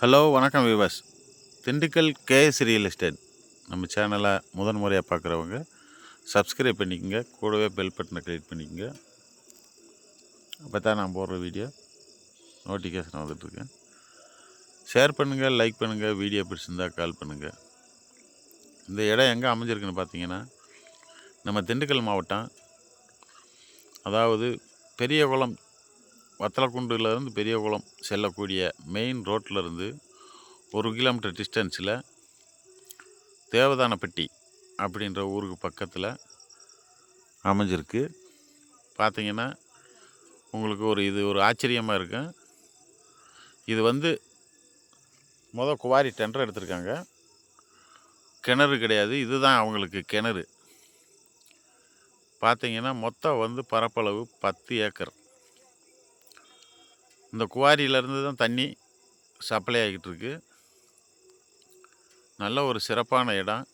Hello வணக்கம் Vivas Dindigul K S real estate. நம்ம சேனலை முதன் முறையாக பார்க்குறவங்க சப்ஸ்கிரைப் பண்ணிக்கோங்க கூடவே பெல் பட்டனை கிளிக் பண்ணிக்கோங்க. அப்போ தான் நான் போடுற வீடியோ நோட்டிஃபிகேஷன் வந்துட்டுருக்கேன் ஷேர் பண்ணுங்கள் லைக் பண்ணுங்கள் வீடியோ பிடிச்சிருந்தா கால் பண்ணுங்கள் இந்த இடம் எங்கே அமைஞ்சிருக்குன்னு பார்த்தீங்கன்னா நம்ம திண்டுக்கல் மாவட்டம். அதாவது பெரியகுளம் வத்தலக்குண்டுலேருந்து பெரியகுளம் செல்லக்கூடிய மெயின் ரோட்டில் ஒரு கிலோமீட்டர் டிஸ்டன்ஸில் தேவதானப்பட்டி அப்படின்ற ஊருக்கு பக்கத்தில் அமைஞ்சிருக்கு. பார்த்தீங்கன்னா உங்களுக்கு ஒரு இது ஒரு ஆச்சரியமாக இருக்கும் இது வந்து மொதல் குவாரி டெண்டர் எடுத்திருக்காங்க. கிணறு கிடையாது இதுதான் அவங்களுக்கு கிணறு. பார்த்திங்கன்னா மொத்தம் வந்து பரப்பளவு பத்து ஏக்கர். இந்த குவாரியிலேருந்து தான் தண்ணி சப்ளை ஆகிட்டு இருக்கு நல்ல ஒரு சிறப்பான இடம்.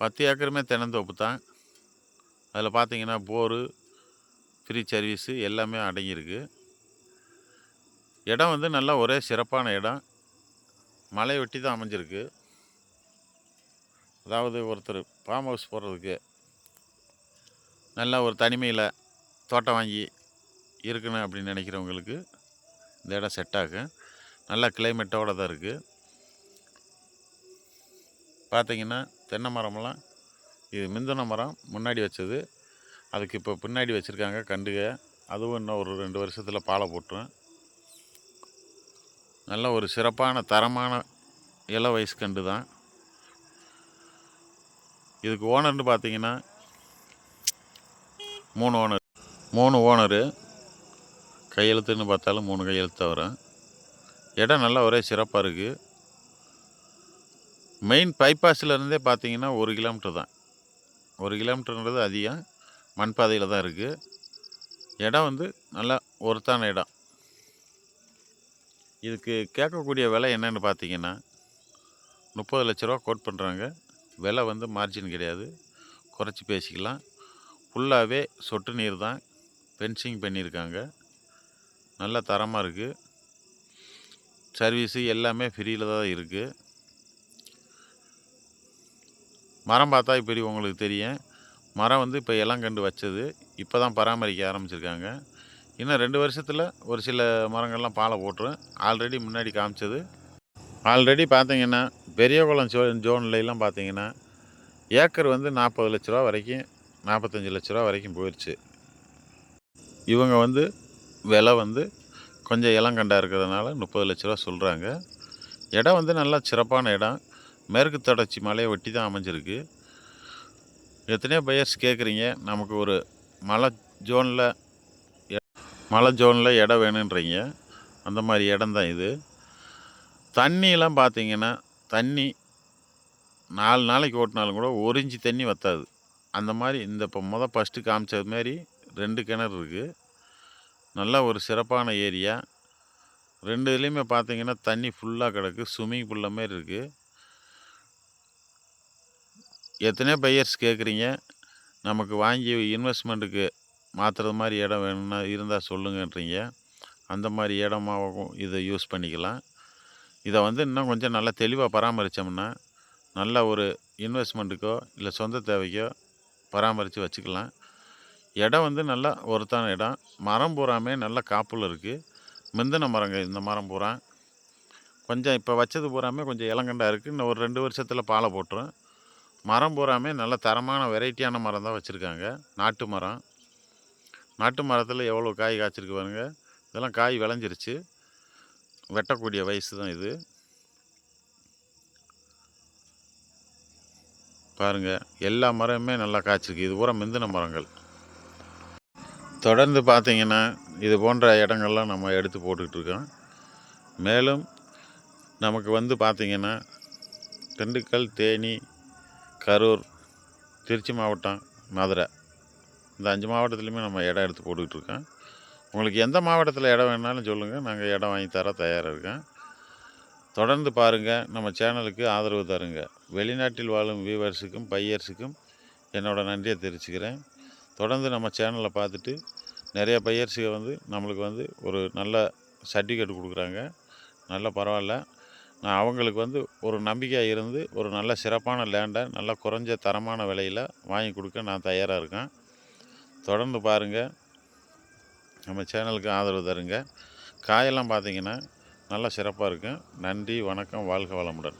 பத்து ஏக்கருமே தென்னந்தோப்பு தான். அதில் பார்த்தீங்கன்னா போரு ஃப்ரீ சர்வீஸு எல்லாமே அடங்கியிருக்கு. இடம் வந்து நல்லா ஒரே சிறப்பான இடம். மலை வெட்டி தான் அமைஞ்சிருக்கு. அதாவது ஒருத்தர் ஃபார்ம் ஹவுஸ் போடுறதுக்கு நல்லா ஒரு தனிமையில் தோட்டம் வாங்கி இருக்கணும் அப்படின்னு நினைக்கிறவங்களுக்கு இந்த இடம் செட் ஆகும். நல்லா கிளைமேட்டோடு தான் இருக்குது பார்த்தீங்கன்னா தென்னை மரமெல்லாம் இது மிந்தன மரம் முன்னாடி வச்சது. அதுக்கு இப்போ பின்னாடி வச்சுருக்காங்க கண்டுக. அதுவும் இன்னும் ஒரு ரெண்டு வருஷத்தில் பாலை போட்டுரும். நல்ல ஒரு சிறப்பான தரமான இள வயசு கண்டு தான். இதுக்கு ஓனர்னு பார்த்தீங்கன்னா மூணு ஓனர். மூணு ஓனரு. கையெழுத்துன்னு பார்த்தாலும் மூணு கையெழுத்து வரும் இடம் நல்லா ஒரே சிறப்பாக இருக்குது மெயின் பைபாஸில் இருந்தே பார்த்தீங்கன்னா ஒரு கிலோமீட்டர் தான். ஒரு கிலோமீட்டருன்றது அதிகம். மண் பாதையில் தான் இருக்குது இடம் வந்து நல்லா ஒருத்தான இடம். இதுக்கு கேட்கக்கூடிய விலை என்னென்னு பார்த்தீங்கன்னா முப்பது லட்ச ரூபா கோட் பண்ணுறாங்க விலை வந்து மார்ஜின் கிடையாது. குறைச்சி பேசிக்கலாம். ஃபுல்லாகவே சொட்டு நீர் தான். ஃபென்சிங் பண்ணியிருக்காங்க. நல்ல தரமாக இருக்குது சர்வீஸு எல்லாமே ஃப்ரீயில் தான் இருக்குது மரம் பார்த்தா இப்படி உங்களுக்கு தெரியும். மரம் வந்து இப்போ இளங்கண்டு வச்சது. இப்போ தான் பராமரிக்க ஆரம்பிச்சிருக்காங்க. இன்னும் ரெண்டு வருஷத்தில் ஒரு சில மரங்கள்லாம் பாலை போட்டுரும். ஆல்ரெடி முன்னாடி காமிச்சது. ஆல்ரெடி பார்த்தீங்கன்னா பெரியகுளம் ஜோ ஜோன்லாம் பார்த்தீங்கன்னா ஏக்கர் வந்து நாற்பது லட்ச ரூபா வரைக்கும் நாற்பத்தஞ்சு லட்ச ரூபா வரைக்கும் போயிடுச்சு இவங்க வந்து விலை வந்து கொஞ்சம் இளங்கண்டா இருக்கிறதுனால முப்பது லட்ச ரூபா சொல்கிறாங்க இடம் வந்து நல்லா சிறப்பான இடம். மேற்கு தொடர்ச்சி மலையை ஒட்டி தான் அமைஞ்சிருக்கு. எத்தனையோ பையர்ஸ் கேட்குறீங்க நமக்கு ஒரு மலை ஜோனில் மலை ஜோனில் இடம் வேணுன்றீங்க அந்த மாதிரி இடம் தான் இது. தண்ணியெலாம் பார்த்தீங்கன்னா தண்ணி நாலு நாளைக்கு ஓட்டினாலும் கூட ஒரு இன்ச்சு தண்ணி வற்றாது அந்த மாதிரி இந்த இப்போ மொதல் ஃபஸ்ட்டு காமிச்சது மாதிரி ரெண்டு கிணறு இருக்குது நல்ல ஒரு சிறப்பான ஏரியா. ரெண்டு இதுலேயுமே பார்த்தீங்கன்னா தண்ணி ஃபுல்லாக கிடக்கு. ஸ்விம்மிங் பூலில் மாரி இருக்குது எத்தனையோ பையர்ஸ் கேட்குறீங்க நமக்கு வாங்கி இன்வெஸ்ட்மெண்ட்டுக்கு மாற்றுறது மாதிரி இடம் வேணும்னா இருந்தால் சொல்லுங்கன்றீங்க. அந்த மாதிரி இடமாகவும் இதை யூஸ் பண்ணிக்கலாம். இதை வந்து இன்னும் கொஞ்சம் நல்லா தெளிவாக பராமரித்தோம்னா நல்ல ஒரு இன்வெஸ்ட்மெண்ட்டுக்கோ இல்லை சொந்த தேவைக்கோ பராமரித்து வச்சுக்கலாம். இடம் வந்து நல்லா ஒருத்தான இடம். மரம் பூராமே நல்ல காப்பில் இருக்குது மிந்தின மரங்க இந்த மரம் பூரா. கொஞ்சம் இப்போ வச்சது பூராமே கொஞ்சம் இளங்கண்டாக இருக்குது இன்னும் ஒரு ரெண்டு வருஷத்தில் பாலை போட்டுரும். மரம் பூராமே நல்ல தரமான வெரைட்டியான மரம் தான் வச்சுருக்காங்க. நாட்டு மரம். நாட்டு மரத்தில் எவ்வளோ காய் காய்ச்சிருக்கு பாருங்க. இதெல்லாம் காய் விளைஞ்சிருச்சு. வெட்டக்கூடிய வயசு தான் இது. பாருங்கள் எல்லா மரமுமே நல்லா காய்ச்சிருக்கு. இது பூரா மிந்தின மரங்கள். தொடர்ந்து பார்த்தீங்கன்னா இது போன்ற இடங்கள்லாம் நம்ம எடுத்து போட்டுக்கிட்டு இருக்கோம் மேலும் நமக்கு வந்து பார்த்திங்கன்னா திண்டுக்கல் தேனி கரூர் திருச்சி மாவட்டம் மதுரை இந்த அஞ்சு மாவட்டத்துலேயுமே நம்ம இடம் எடுத்து போட்டுக்கிட்டு இருக்கோம் உங்களுக்கு எந்த மாவட்டத்தில் இடம் வேணாலும் சொல்லுங்கள் நாங்கள் இடம் வாங்கி தர தயாராக இருக்கோம். தொடர்ந்து பாருங்கள் நம்ம சேனலுக்கு ஆதரவு தருங்க. வெளிநாட்டில் வாழும் வியூவர்ஸுக்கும் பையர்ஸுக்கும் என்னோடய நன்றியை தெரிவிச்சுக்கிறேன். தொடர்ந்து நம்ம சேனலை பார்த்துட்டு நிறைய பையர்ஸுக வந்து நம்மளுக்கு வந்து ஒரு நல்ல சர்டிஃபிகேட் கொடுக்குறாங்க. நல்ல பரவாயில்ல. நான் அவங்களுக்கு வந்து ஒரு நம்பிக்கையாக இருந்து ஒரு நல்ல சிறப்பான லேண்டை நல்ல குறைஞ்ச தரமான விலையில் வாங்கி கொடுக்க நான் தயாராக இருக்கேன். தொடர்ந்து பாருங்கள் நம்ம சேனலுக்கு ஆதரவு தருங்க. காயெல்லாம் பார்த்தீங்கன்னா நல்லா சிறப்பாக இருக்கும். நன்றி வணக்கம் வாழ்க வளமுடன்.